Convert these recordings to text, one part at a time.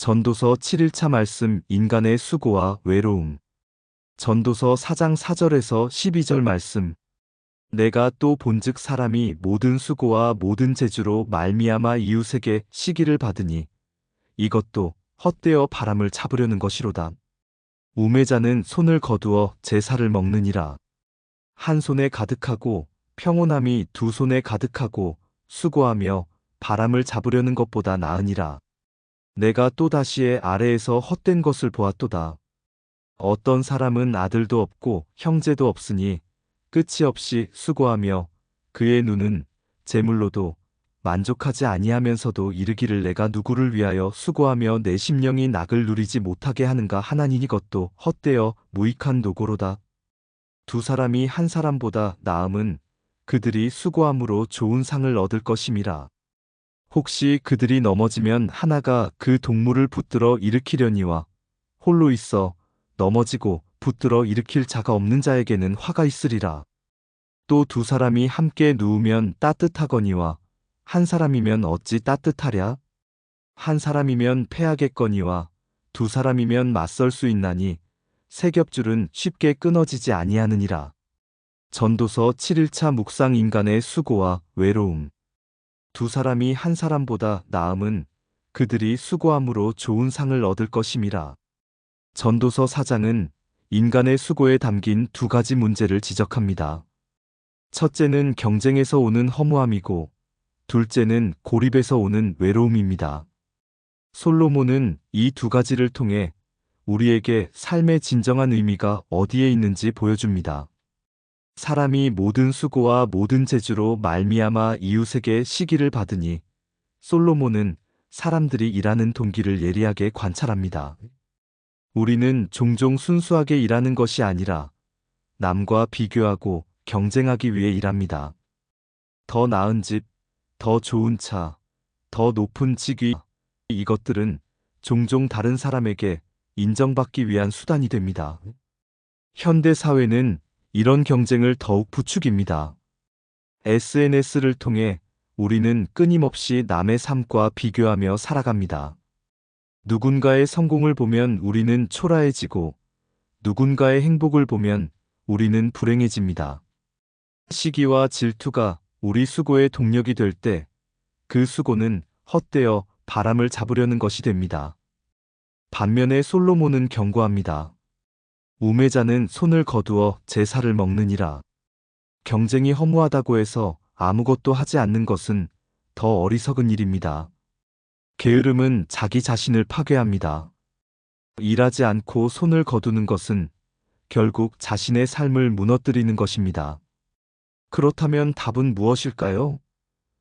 전도서 7일차 말씀 인간의 수고와 외로움. 전도서 4장 4절에서 12절 말씀. 내가 또 본즉 사람이 모든 수고와 모든 재주로 말미암아 이웃에게 시기를 받으니 이것도 헛되어 바람을 잡으려는 것이로다. 우매자는 손을 거두어 제사를 먹느니라. 한 손에 가득하고 평온함이 두 손에 가득하고 수고하며 바람을 잡으려는 것보다 나으니라. 내가 또다시의 아래에서 헛된 것을 보았도다. 어떤 사람은 아들도 없고 형제도 없으니 끝이 없이 수고하며 그의 눈은 재물로도 만족하지 아니하면서도 이르기를 내가 누구를 위하여 수고하며 내 심령이 낙을 누리지 못하게 하는가 하나님 이것도 헛되어 무익한 노고로다. 두 사람이 한 사람보다 나음은 그들이 수고함으로 좋은 상을 얻을 것임이라. 혹시 그들이 넘어지면 하나가 그 동물을 붙들어 일으키려니와 홀로 있어 넘어지고 붙들어 일으킬 자가 없는 자에게는 화가 있으리라. 또 두 사람이 함께 누우면 따뜻하거니와 한 사람이면 어찌 따뜻하랴? 한 사람이면 패하겠거니와 두 사람이면 맞설 수 있나니 세 겹줄은 쉽게 끊어지지 아니하느니라. 전도서 7일차 묵상 인간의 수고와 외로움. 두 사람이 한 사람보다 나음은 그들이 수고함으로 좋은 상을 얻을 것임이라. 전도서 4장은 인간의 수고에 담긴 두 가지 문제를 지적합니다. 첫째는 경쟁에서 오는 허무함이고, 둘째는 고립에서 오는 외로움입니다. 솔로몬은 이 두 가지를 통해 우리에게 삶의 진정한 의미가 어디에 있는지 보여줍니다. 사람이 모든 수고와 모든 재주로 말미암아 이웃에게 시기를 받으니 솔로몬은 사람들이 일하는 동기를 예리하게 관찰합니다. 우리는 종종 순수하게 일하는 것이 아니라 남과 비교하고 경쟁하기 위해 일합니다. 더 나은 집, 더 좋은 차, 더 높은 직위, 이것들은 종종 다른 사람에게 인정받기 위한 수단이 됩니다. 현대 사회는 이런 경쟁을 더욱 부추깁니다. SNS를 통해 우리는 끊임없이 남의 삶과 비교하며 살아갑니다. 누군가의 성공을 보면 우리는 초라해지고 누군가의 행복을 보면 우리는 불행해집니다. 시기와 질투가 우리 수고의 동력이 될 때 그 수고는 헛되어 바람을 잡으려는 것이 됩니다. 반면에 솔로몬은 경고합니다. 우매자는 손을 거두어 제사를 먹느니라. 경쟁이 허무하다고 해서 아무것도 하지 않는 것은 더 어리석은 일입니다. 게으름은 자기 자신을 파괴합니다. 일하지 않고 손을 거두는 것은 결국 자신의 삶을 무너뜨리는 것입니다. 그렇다면 답은 무엇일까요?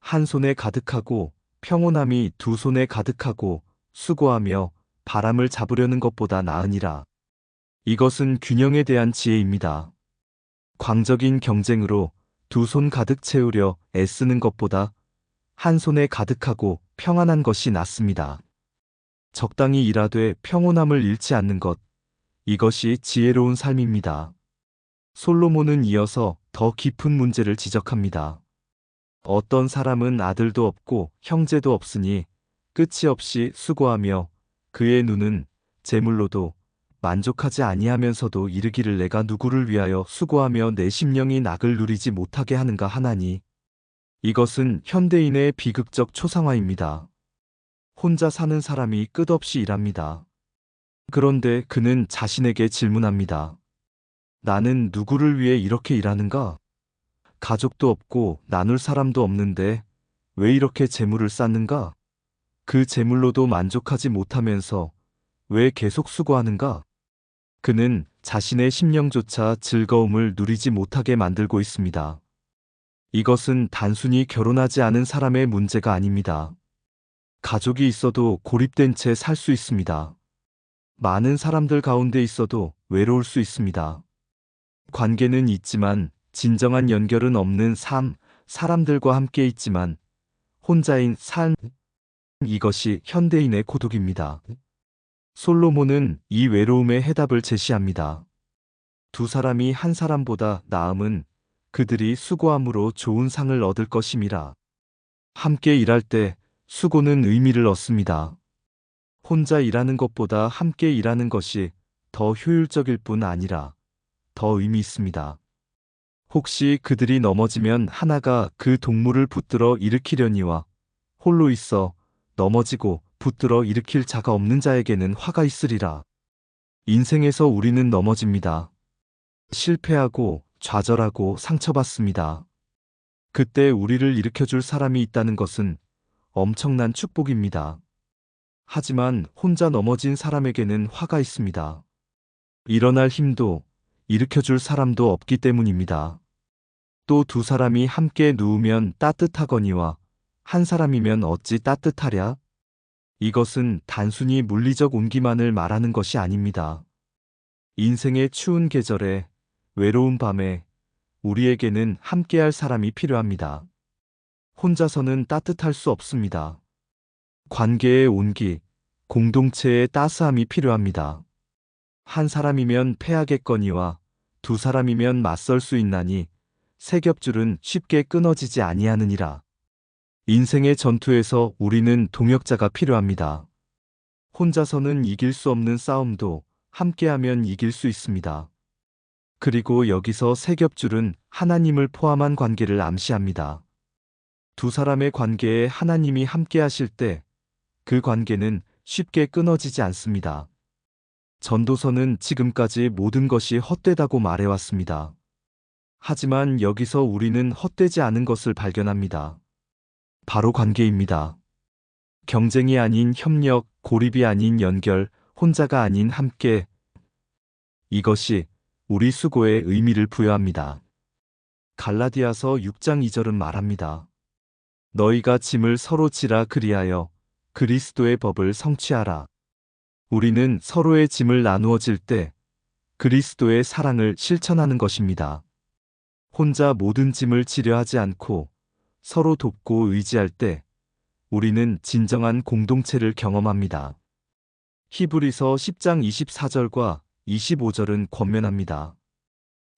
한 손에 가득하고 평온함이 두 손에 가득하고 수고하며 바람을 잡으려는 것보다 나으니라. 이것은 균형에 대한 지혜입니다. 광적인 경쟁으로 두 손 가득 채우려 애쓰는 것보다 한 손에 가득하고 평안한 것이 낫습니다. 적당히 일하되 평온함을 잃지 않는 것, 이것이 지혜로운 삶입니다. 솔로몬은 이어서 더 깊은 문제를 지적합니다. 어떤 사람은 아들도 없고 형제도 없으니 끝이 없이 수고하며 그의 눈은 재물로도 만족하지 아니하면서도 이르기를 내가 누구를 위하여 수고하며 내 심령이 낙을 누리지 못하게 하는가 하나니 이것은 현대인의 비극적 초상화입니다. 혼자 사는 사람이 끝없이 일합니다. 그런데 그는 자신에게 질문합니다. 나는 누구를 위해 이렇게 일하는가? 가족도 없고 나눌 사람도 없는데 왜 이렇게 재물을 쌓는가? 그 재물로도 만족하지 못하면서 왜 계속 수고하는가? 그는 자신의 심령조차 즐거움을 누리지 못하게 만들고 있습니다. 이것은 단순히 결혼하지 않은 사람의 문제가 아닙니다. 가족이 있어도 고립된 채 살 수 있습니다. 많은 사람들 가운데 있어도 외로울 수 있습니다. 관계는 있지만 진정한 연결은 없는 삶, 사람들과 함께 있지만 혼자인 삶, 이것이 현대인의 고독입니다. 솔로몬은 이 외로움의 해답을 제시합니다. 두 사람이 한 사람보다 나음은 그들이 수고함으로 좋은 상을 얻을 것임이라. 함께 일할 때 수고는 의미를 얻습니다. 혼자 일하는 것보다 함께 일하는 것이 더 효율적일 뿐 아니라 더 의미 있습니다. 혹시 그들이 넘어지면 하나가 그 동물을 붙들어 일으키려니와 홀로 있어 넘어지고 붙들어 일으킬 자가 없는 자에게는 화가 있으리라. 인생에서 우리는 넘어집니다. 실패하고 좌절하고 상처받습니다. 그때 우리를 일으켜줄 사람이 있다는 것은 엄청난 축복입니다. 하지만 혼자 넘어진 사람에게는 화가 있습니다. 일어날 힘도 일으켜줄 사람도 없기 때문입니다. 또 두 사람이 함께 누우면 따뜻하거니와 한 사람이면 어찌 따뜻하랴? 이것은 단순히 물리적 온기만을 말하는 것이 아닙니다. 인생의 추운 계절에 외로운 밤에 우리에게는 함께할 사람이 필요합니다. 혼자서는 따뜻할 수 없습니다. 관계의 온기, 공동체의 따스함이 필요합니다. 한 사람이면 패하겠거니와 두 사람이면 맞설 수 있나니 세 겹줄은 쉽게 끊어지지 아니하느니라. 인생의 전투에서 우리는 동역자가 필요합니다. 혼자서는 이길 수 없는 싸움도 함께하면 이길 수 있습니다. 그리고 여기서 세 겹줄은 하나님을 포함한 관계를 암시합니다. 두 사람의 관계에 하나님이 함께하실 때 그 관계는 쉽게 끊어지지 않습니다. 전도서는 지금까지 모든 것이 헛되다고 말해왔습니다. 하지만 여기서 우리는 헛되지 않은 것을 발견합니다. 바로 관계입니다. 경쟁이 아닌 협력, 고립이 아닌 연결, 혼자가 아닌 함께. 이것이 우리 수고에 의미를 부여합니다. 갈라디아서 6장 2절은 말합니다. 너희가 짐을 서로 지라 그리하여 그리스도의 법을 성취하라. 우리는 서로의 짐을 나누어 질 때 그리스도의 사랑을 실천하는 것입니다. 혼자 모든 짐을 지려 하지 않고 서로 돕고 의지할 때 우리는 진정한 공동체를 경험합니다. 히브리서 10장 24절과 25절은 권면합니다.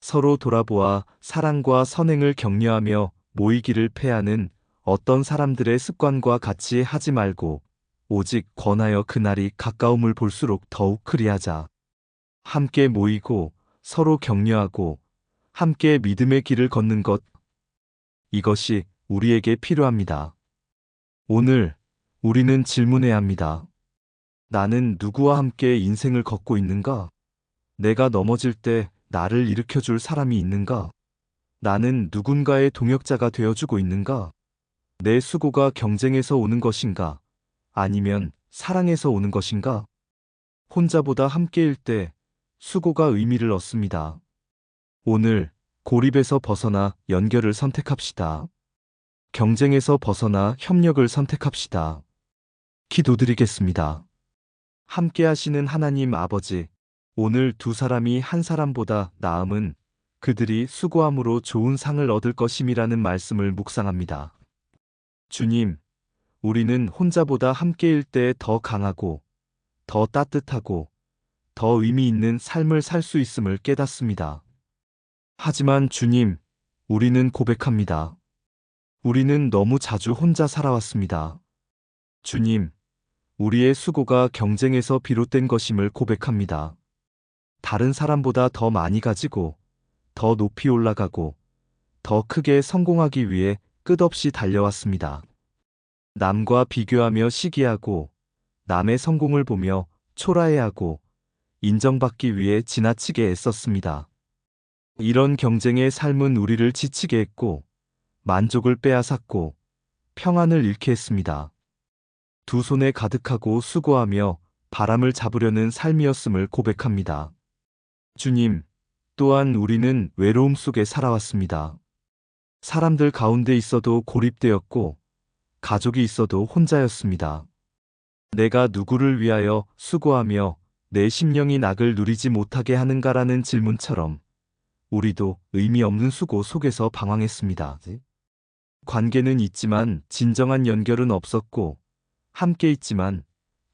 서로 돌아보아 사랑과 선행을 격려하며 모이기를 패하는 어떤 사람들의 습관과 같이 하지 말고 오직 권하여 그날이 가까움을 볼수록 더욱 그리하자. 함께 모이고 서로 격려하고 함께 믿음의 길을 걷는 것. 이것이 우리에게 필요합니다. 오늘 우리는 질문해야 합니다. 나는 누구와 함께 인생을 걷고 있는가? 내가 넘어질 때 나를 일으켜 줄 사람이 있는가? 나는 누군가의 동역자가 되어주고 있는가? 내 수고가 경쟁에서 오는 것인가? 아니면 사랑에서 오는 것인가? 혼자보다 함께일 때 수고가 의미를 얻습니다. 오늘 고립에서 벗어나 연결을 선택합시다. 경쟁에서 벗어나 협력을 선택합시다. 기도드리겠습니다. 함께 하시는 하나님 아버지, 오늘 두 사람이 한 사람보다 나음은 그들이 수고함으로 좋은 상을 얻을 것임이라는 말씀을 묵상합니다. 주님, 우리는 혼자보다 함께일 때 더 강하고, 더 따뜻하고, 더 의미 있는 삶을 살 수 있음을 깨닫습니다. 하지만 주님, 우리는 고백합니다. 우리는 너무 자주 혼자 살아왔습니다. 주님, 우리의 수고가 경쟁에서 비롯된 것임을 고백합니다. 다른 사람보다 더 많이 가지고, 더 높이 올라가고, 더 크게 성공하기 위해 끝없이 달려왔습니다. 남과 비교하며 시기하고 남의 성공을 보며 초라해하고 인정받기 위해 지나치게 애썼습니다. 이런 경쟁의 삶은 우리를 지치게 했고 만족을 빼앗았고 평안을 잃게 했습니다. 두 손에 가득하고 수고하며 바람을 잡으려는 삶이었음을 고백합니다. 주님, 또한 우리는 외로움 속에 살아왔습니다. 사람들 가운데 있어도 고립되었고 가족이 있어도 혼자였습니다. 내가 누구를 위하여 수고하며 내 심령이 낙을 누리지 못하게 하는가라는 질문처럼 우리도 의미 없는 수고 속에서 방황했습니다. 관계는 있지만 진정한 연결은 없었고 함께 있지만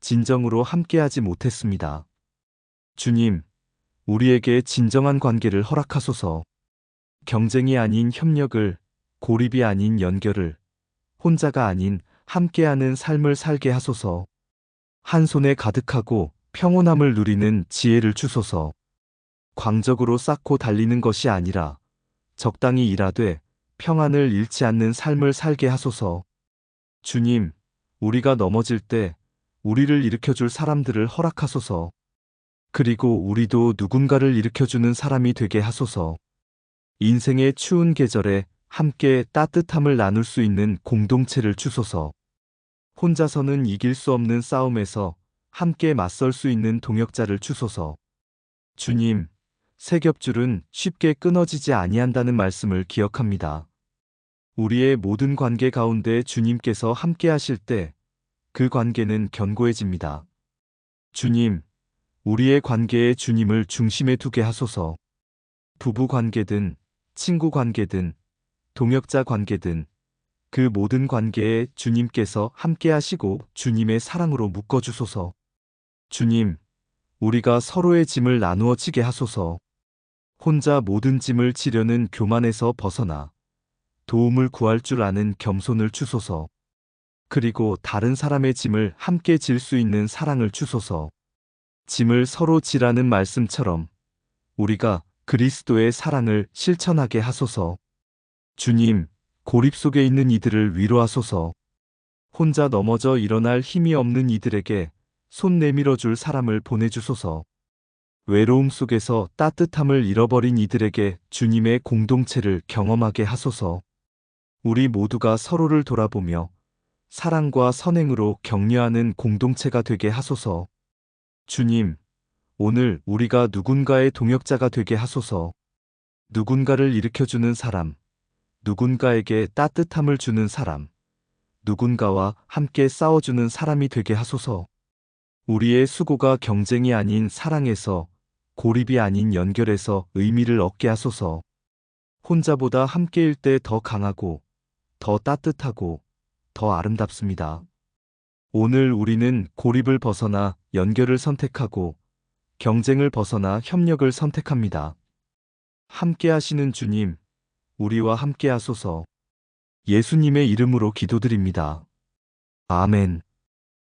진정으로 함께하지 못했습니다. 주님, 우리에게 진정한 관계를 허락하소서. 경쟁이 아닌 협력을, 고립이 아닌 연결을, 혼자가 아닌 함께하는 삶을 살게 하소서. 한 손에 가득하고 평온함을 누리는 지혜를 주소서. 광적으로 쌓고 달리는 것이 아니라 적당히 일하되 평안을 잃지 않는 삶을 살게 하소서. 주님, 우리가 넘어질 때 우리를 일으켜줄 사람들을 허락하소서. 그리고 우리도 누군가를 일으켜주는 사람이 되게 하소서. 인생의 추운 계절에 함께 따뜻함을 나눌 수 있는 공동체를 주소서. 혼자서는 이길 수 없는 싸움에서 함께 맞설 수 있는 동역자를 주소서. 주님, 세 겹줄은 쉽게 끊어지지 아니한다는 말씀을 기억합니다. 우리의 모든 관계 가운데 주님께서 함께 하실 때 그 관계는 견고해집니다. 주님, 우리의 관계에 주님을 중심에 두게 하소서. 부부 관계든, 친구 관계든, 동역자 관계든, 그 모든 관계에 주님께서 함께 하시고 주님의 사랑으로 묶어 주소서. 주님, 우리가 서로의 짐을 나누어 지게 하소서. 혼자 모든 짐을 지려는 교만에서 벗어나 도움을 구할 줄 아는 겸손을 주소서. 그리고 다른 사람의 짐을 함께 질 수 있는 사랑을 주소서. 짐을 서로 지라는 말씀처럼 우리가 그리스도의 사랑을 실천하게 하소서. 주님, 고립 속에 있는 이들을 위로하소서. 혼자 넘어져 일어날 힘이 없는 이들에게 손 내밀어 줄 사람을 보내주소서. 외로움 속에서 따뜻함을 잃어버린 이들에게 주님의 공동체를 경험하게 하소서. 우리 모두가 서로를 돌아보며 사랑과 선행으로 격려하는 공동체가 되게 하소서. 주님, 오늘 우리가 누군가의 동역자가 되게 하소서. 누군가를 일으켜주는 사람, 누군가에게 따뜻함을 주는 사람, 누군가와 함께 싸워주는 사람이 되게 하소서. 우리의 수고가 경쟁이 아닌 사랑에서 고립이 아닌 연결에서 의미를 얻게 하소서. 혼자보다 함께일 때 더 강하고 더 따뜻하고 더 아름답습니다. 오늘 우리는 고립을 벗어나 연결을 선택하고 경쟁을 벗어나 협력을 선택합니다. 함께 하시는 주님, 우리와 함께 하소서. 예수님의 이름으로 기도드립니다. 아멘.